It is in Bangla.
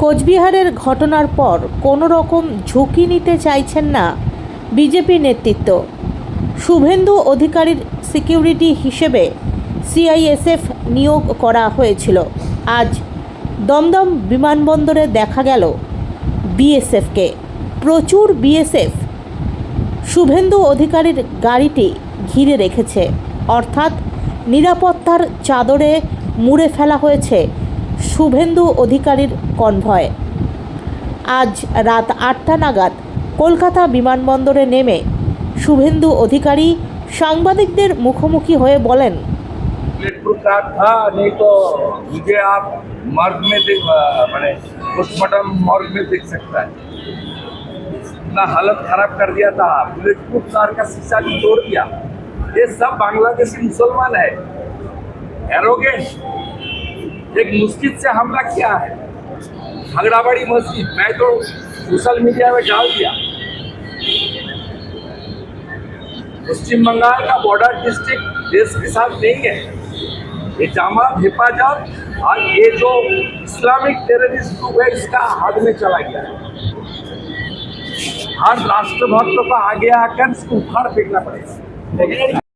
কোচবিহারের ঘটনার পর কোনো রকম ঝুঁকি নিতে চাইছেন না বিজেপি নেতৃত্ব। শুভেন্দু অধিকারীর সিকিউরিটি হিসেবে সিআইএসএফ নিয়োগ করা হয়েছিল। আজ দমদম বিমানবন্দরে দেখা গেল বিএসএফকে। প্রচুর বিএসএফ শুভেন্দু অধিকারীর গাড়িটি ঘিরে রেখেছে। অর্থাৎ নিরাপত্তার চাদরে মুড়ে ফেলা হয়েছে শুভেন্দু অধিকারীর কনভয় আজ রাত আটটা নাগাদ কলকাতা বিমানবন্দরে নেমে শুভেন্দু অধিকারী সাংবাদিকদের মুখোমুখি হয়ে বলেন प्लेट प्रूफ कार्ड था नहीं तो मुझे आप मर्ग में देख मैंने पोस्टमार्टम मर्ग में देख सकता है इतना हालत खराब कर दिया था बुलेट प्रूफ कार का शीशा भी तोड़ दिया ये सब बांग्लादेशी मुसलमान है एरोगेंट एक मस्जिद से हमला किया है। झगड़ाबाड़ी मस्जिद, मैं तो सोशल मीडिया में डाल दिया। पश्चिम बंगाल का बॉर्डर डिस्ट्रिक्ट देश के साथ नहीं है। ये जामात हिफाजत और ये जो इस्लामिक टेररिस्ट ग्रुप है, इसका हाथ में चला गया है। हर राष्ट्रभक्त को आगे आकर उखाड़ फेंकना पड़ेगा।